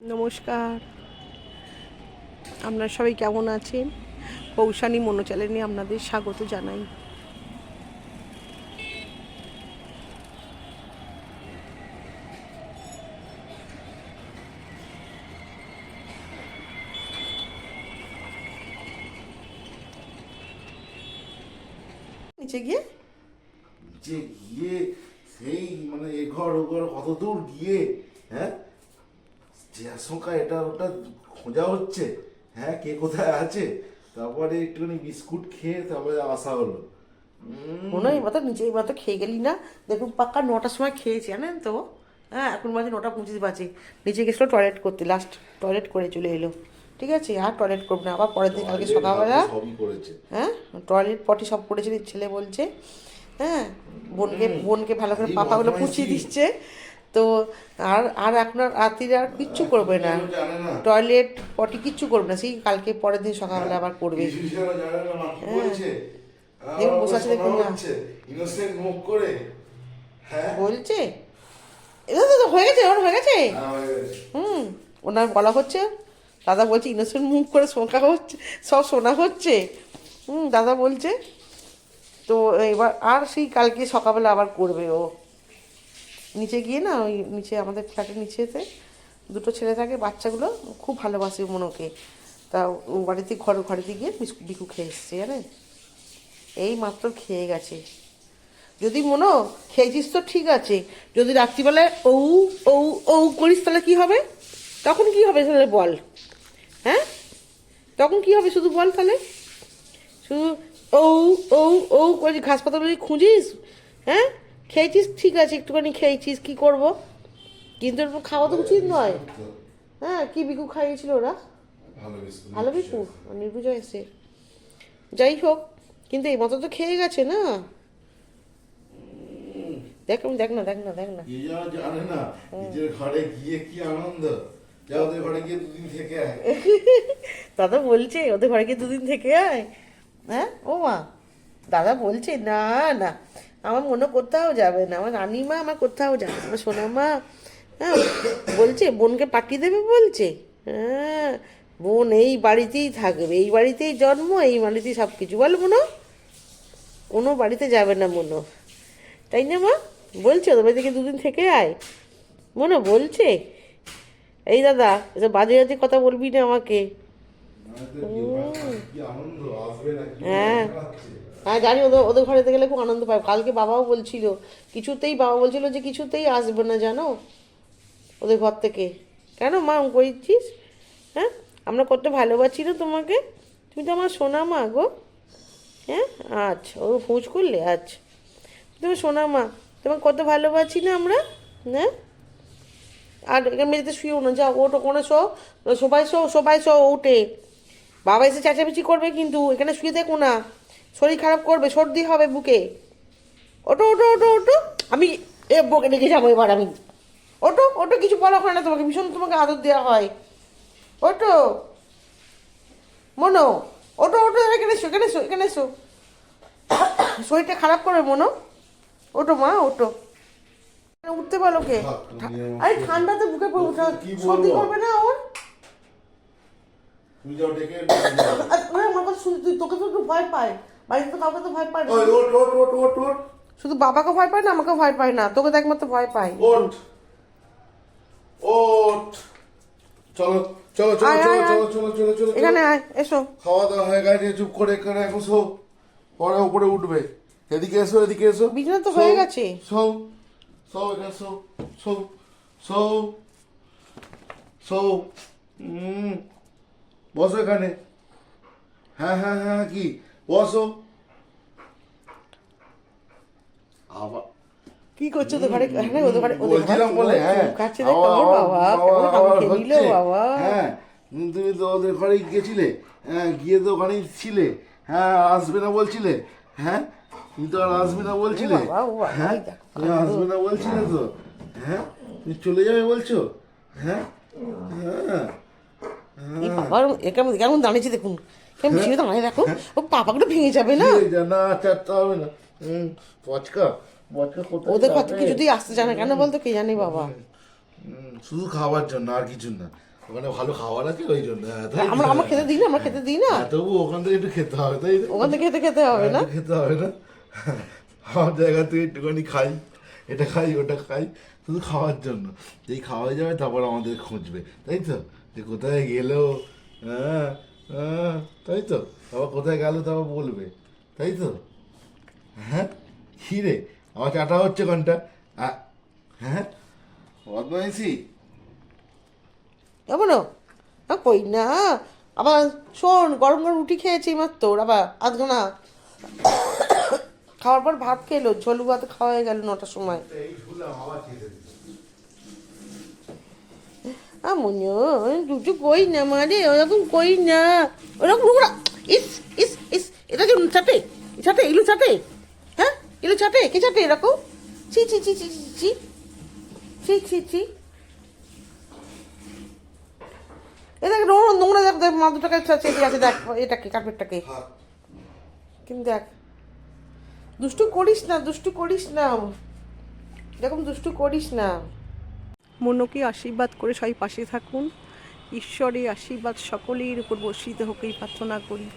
নমস্কার। আপনারা সবাই কেমন আছেন? কৌশানী মনোচ্যানেলে আপনাদের স্বাগত জানাই। নিচে গিয়ে? যে গিয়ে সেই মানে এ ঘর ও ঘর কত দূর গিয়ে হ্যাঁ? যে আশঙ্কা এটা ওটা খোঁজা হচ্ছে। হ্যাঁ কে কোথায় আছে? তারপরে একটুখানি বিস্কুট খেয়ে তারপরে আসা হলো। মনে হয় মাত্র নিচে মাত্র খেয়ে গেলি না? দেখুন পাক্কা নটার সময় খেয়েছি জানেন তো? হ্যাঁ এখন বাজে নটা পঁচিশ বাজে। নিচে গেছিল টয়লেট করতে লাস্ট টয়লেট করে চলে এলো। ঠিক আছে আর টয়লেট করব না আবার পরের দিন কালকে সকালবেলা হ্যাঁ টয়লেট পটি সব করেছে ছেলে বলছে। হ্যাঁ বোনকে বোনকে ভালো করে পাপাগুলো। পুছিয়ে দিচ্ছে। তো আর আর আপনার রাত্রিরে আর কিচ্ছু করবে না। টয়লেট পটি কিচ্ছু করবে না। সেই কালকে পরের দিন সকালবেলা আবার করবে। কিছু যেন জানে না মা কি বলছে। দেখুন, বসে আছে দেখুন হ্যাঁ? বলছে? এটা তো হয়ে গেছে ওর হয়ে গেছে। হ্যাঁ, হয়ে। হুম ওনার বলা হচ্ছে। দাদা বলছে ইনোসেন্ট মুখ করে শোনা হচ্ছে সব শোনা হচ্ছে। হুম দাদা বলছে। তো এবার আর সেই কালকে সকালবেলা আবার করবে ও। নিচে গিয়ে না ওই নিচে আমাদের ফ্ল্যাটের নিচেতে দুটো ছেলে থাকে, বাচ্চাগুলো খুব ভালোবাসে মনোকে। তা বাড়িতে ঘর, ঘরেতে গিয়ে বিকু খেয়ে এসছে, জানেন? এই মাত্র খেয়ে গেছে। যদি মনো, খেয়েছিস তো ঠিক আছে। যদি রাত্রিবেলায় ও ও ও করিস, তাহলে কী হবে? তখন কি হবে তাহলে বল। হ্যাঁ? তখন কি হবে শুধু বল তাহলে? শুধু ও ও ও করে ঘাস পাতা খুঁজিস হ্যাঁ? খেয়েছিস? ঠিক আছে একটুখানি খেয়েছিস কি করব? কিন্তু এরপর খাওয়া তো উচিত নয়। হ্যাঁ কি বিকু খাইয়েছিল ওরা? ভালো বিকু নির্বুজা এসে যাই হোক কিন্তু এই মতো তো খেয়ে গেছে না? দেখ দেখ না দেখ না দেখ না। জানে না নিজের ঘরে গিয়ে কি আনন্দ। যা ওদের ঘরে গিয়ে দুদিন থেকে আয়। দাদা বলছে ওদের ঘরে গিয়ে দুদিন থেকে আয়। হ্যাঁ ও মা দাদা বলছে না না। আমার মনে কোথাও যাবে না আমার রানিমা আমার কোথাও যাবে না। আমার সোনা মা হ্যাঁ বলছে বোনকে পাঠিয়ে দেবে বলছে হ্যাঁ বোন এই বাড়িতেই থাকবে এই বাড়িতেই জন্ম এই বাড়িতেই সব কিছু বল মনো কোনো বাড়িতে যাবে না মনো তাই না মা বলছে ওদের বাড়ি থেকে দুদিন থেকে আয় মনো বলছে এই দাদা এসব বাজে বাজে কথা বলবি না আমাকে নয়তো কি ওখানে কি আনন্দ আসবে না কি হ্যাঁ। হ্যাঁ জানি, ওদের ওদের ঘরেতে গেলে খুব আনন্দ পায়। কালকে বাবাও বলছিল, কিছুতেই বাবা বলছিল যে কিছুতেই আসবে না, জানো? ওদের ঘর থেকে। কেন মা করেছিস হ্যাঁ? আমরা কত ভালোবাসি না তোমাকে? তুমি তো আমার সোনা মা গো। হ্যাঁ? আচ্ছা ও ফুঁচ করলে? আচ্ছা। তুমি সোনা মা। তোমাকে কত ভালোবাসি না আমরা? হ্যাঁ? আর মেঝেতে শুয়েও না, যাও ওটো কোনো শো, সবাই শো সবাই শো, ওঠে। বাবা এসে চেঁচামেচি করবে কিন্তু, এখানে শুয়ে দেখো না। শরীর খারাপ করবে সর্দি হবে বুকে। ওটো ওটো ওটো ওটো আমি এ বকে ডেকে যাব এবার আমি। ওটো ওটো কিছু বলা হয় না তোমাকে ভীষণ তোমাকে আদর দেওয়া হয়। ওটো মনো ওটো ওটো এখানে এসো এখানে এসো এখানে এসো। শরীরটা খারাপ করবে মনো? ওটো মা ওটো উঠতে বলো কে আরে ঠান্ডাতে বুকে পড়ে উঠা সর্দি করবে না ওর? তুমি যাও ডেকে আমার কথা তুই তোকে তো একটু ভয় পায়। বাড়িতে তো কাউকে তো ভয় পায় না। ওই ওঠ শুধু বাবাকে ভয় পায় না আমাকে ভয় পায় না। তোকে তো একমাত্র ভয় ওঠ। চলো চলো চলো চলো আয়, চলো আয়। চলো চলো চলো এখানে আয় এসো। খাওয়া দাওয়া হয়ে গেছে চুপ করে এখানে এখন শো। পরে উপরে উঠবে। এদিকে এসো এদিকে এসো। বিছানা তো হয়ে গেছে। এখানে শো শো শো হুম বসো এখানে। হ্যাঁ হ্যাঁ হ্যাঁ হ্যাঁ, কি? বসো। আবার কি করছ তো ঘরে? হ্যাঁ ওদের ঘরে ওদের ঘরে বলে হ্যাঁ। কাছে দেখ বাবা কেমন হচ্ছে। বাবা। হ্যাঁ তুমি তো ওদের ঘরে গেছিলে। হ্যাঁ গিয়ে তো ওখানেই ছিলে। হ্যাঁ আসবে না বলছিলে। হ্যাঁ তুমি তো আর আসবে না বলছিলে। হ্যাঁ তুমি আসবে না বলছিলে তো। হ্যাঁ তুমি চলে যাবে বলছো? হ্যাঁ হ্যাঁ এই বাবা এ কেমন কেমন দাঁড়িয়েছে দেখুন। কেমন ছিল দাঁড়িয়ে দেখো। ও পাপাগুলো ভেঙে যাবে না? না চারটা হবে না। হুম পচকা পচকা কোথায় ওদের? থেকে কিছুতেই আসতে জানে? কেন বলতো কে জানে বাবা? শুধু খাওয়ার জন্য আর কিছু না। ওখানে ভালো খাবার আছে ওই জন্য হ্যাঁ, তাই আমরা আমরা খেতে দিই না আমরা খেতে দিই না। হ্যাঁ, তবু ওখান থেকে একটু খেতে হবে তাই ওখান থেকে খেতে খেতে হবে না? খেতে হবে না। আমার জায়গা থেকে একটুখানি খাই এটা খাই ওটা খাই শুধু খাওয়ার জন্য। যেই খাওয়া যাবে তারপর আমাদের খুঁজবে তাই তো? যে কোথায় গেলো হ্যাঁ হ্যাঁ তাই তো? আবার কোথায় গেল তারপর বলবে তাই তো? হ্যাঁ? কী রে? আমার চাটা হচ্ছে কোনটা? হ্যাঁ? বদমাইশি। এমনও না কই না। আবার শোন গরম গরম রুটি খেয়েছি মাত্র। আবার আধ না খাওয়ার পর ভাত খেলো। ঝোল ভাত খাওয়া হয়ে গেল নটার সময়। আমনিও দুটো কই না মারে ওরকম কই না। ওরকম ইস ইস ইস। এটা কি চাটে? চাটে? ইলু চাটে? ইলু চাটে? কে চাটে এরকম? ছি ছি ছি ছি ছি ছি ছি। ছি ছি এটা নোংরা নোংরা দেখ দেখ মাদুটাকে চেপে আছে দেখ এটাকে কার্পেটটাকে। কিন্তু দেখ দুষ্টু করিস না দুষ্টু করিস না। এরকম দুষ্টু করিস না। মনকে আশীর্বাদ করে সবাই পাশে থাকুন। ঈশ্বরের আশীর্বাদ সকলের উপর বর্ষিত হোক এই প্রার্থনা করি।